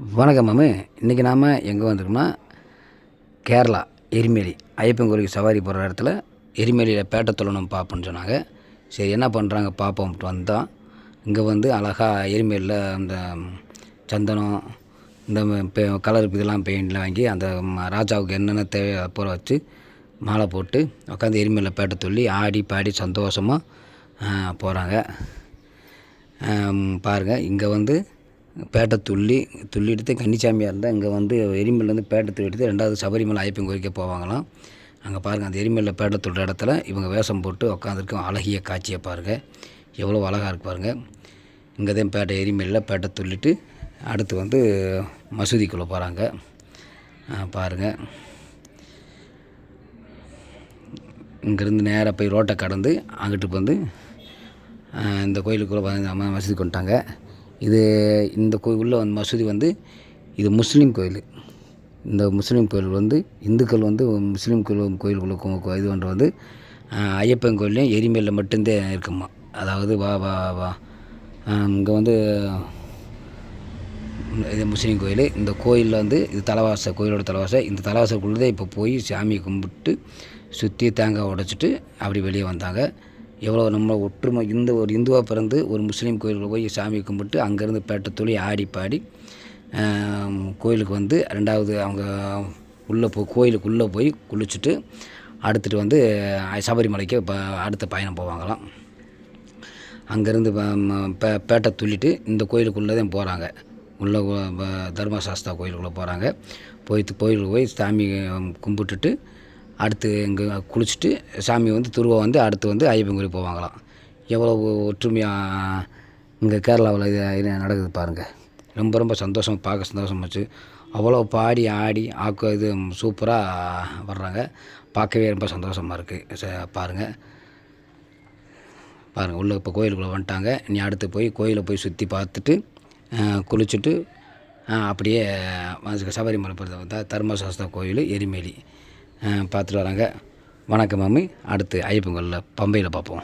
வணக்கம் மாமு. இன்றைக்கி நாம் எங்கே வந்திருக்கோம்னா கேரளா எரிமேலி ஐயப்பன் கோயிலுக்கு சவாரி போகிற இடத்துல எரிமேலியில் பேட்டை தொழணும் பார்ப்போன்னு சொன்னாங்க. சரி என்ன பண்ணுறாங்க பார்ப்போம்ட்டு வந்தோம் இங்கே வந்து அழகாக எரிமேலியில் அந்த சந்தனம் இந்த பெ கலர் இதெல்லாம் பெயிண்ட்லாம் வாங்கி அந்த ராஜாவுக்கு என்னென்ன தேவை பூரா வச்சு மாலை போட்டு உட்காந்து எரிமேலில் பேட்டை துள்ளி ஆடி பாடி சந்தோஷமாக போகிறாங்க பாருங்கள் இங்கே வந்து பேட்டை துள்ளி துள்ளி எடுத்து கன்னிச்சாமியாக இருந்தால் இங்கே வந்து எரிமல்லேருந்து பேட்டை துள்ளி எடுத்து ரெண்டாவது சபரிமலை ஐயப்பன் கோயிலுக்கே போவாங்களாம். அங்கே பாருங்கள் அந்த எரிமலையில் பேட்டை துள்ளுற இடத்துல இவங்க வேஷம் போட்டு உட்காந்துருக்கும் அழகிய காட்சியை பாருங்கள் எவ்வளோ அழகாக இருக்கு பாருங்கள் இங்கே தான் பேட்டை எரிமலையில் பேட்டை துள்ளிட்டு அடுத்து வந்து மசூதிக்குள்ளே போகிறாங்க பாருங்கள் இங்கேருந்து நேராக போய் ரோட்டை கடந்து அங்கிட்டு வந்து இந்த கோயிலுக்குள்ளே பார்த்தீங்கன்னா மசூதி கொண்டுட்டாங்க. இது இந்த கோயில் உள்ள வந்து மசூதி வந்து இது முஸ்லீம் கோயில். இந்த முஸ்லீம் கோயில் வந்து இந்துக்கள் வந்து முஸ்லீம் கோயில் கோயிலுக்குள்ள இது பண்ணுறது வந்து ஐயப்பன் கோயிலையும் எரிமேலில் மட்டும்தான் இருக்குமா? அதாவது வா வா வா. இங்கே வந்து இது முஸ்லீம் கோயில். இந்த கோயிலில் வந்து இது தலைவாசை கோயிலோட தலைவாசை இந்த தலைவாசலுக்குள்ளே இப்போ போய் சாமியை கும்பிட்டு சுற்றி தேங்காய் உடைச்சிட்டு அப்படி வெளியே வந்தாங்க. எவ்வளோ நம்ம ஒற்றுமை இந்த ஒரு இந்துவாக பிறந்து ஒரு முஸ்லீம் கோயிலுக்கு போய் சாமி கும்பிட்டு அங்கேருந்து பேட்டை துளி ஆடி பாடி கோயிலுக்கு வந்து ரெண்டாவது அவங்க உள்ளே போ கோயிலுக்குள்ளே போய் குளிச்சுட்டு அடுத்துட்டு வந்து சபரிமலைக்கு இப்போ அடுத்த பயணம் போவாங்களாம். அங்கேருந்து பே பேட்டை துள்ளிட்டு இந்த கோயிலுக்குள்ளே தான் போகிறாங்க உள்ளே தர்மசாஸ்தா கோயிலுக்குள்ளே போகிறாங்க போய் கோயிலுக்கு போய் சாமி கும்பிட்டுட்டு அடுத்து இங்கே குளிச்சுட்டு சாமி வந்து துருவா வந்து அடுத்து வந்து ஐயப்பன் கோயில் போவாங்களாம். எவ்வளோ ஒற்றுமையாக இங்கே கேரளாவில் இது இது நடக்குது பாருங்கள் ரொம்ப ரொம்ப சந்தோஷம் பார்க்க சந்தோஷமாச்சு அவ்வளோ பாடி ஆடி ஆக்க இது சூப்பராக வர்றாங்க. பார்க்கவே ரொம்ப சந்தோஷமாக இருக்குது பாருங்கள் பாருங்கள் உள்ளே இப்போ கோயிலுக்குள்ளே வந்துட்டாங்க. நீ அடுத்து போய் கோயிலை போய் சுற்றி பார்த்துட்டு குளிச்சுட்டு அப்படியே சபரிமலை போகிறது தர்மசாஸ்தா கோயில் எரிமேலி. பார்த்துட்டு வராங்க. வணக்கம் மாமி அடுத்து ஐயப்பன் பம்பையில் பார்ப்போம்.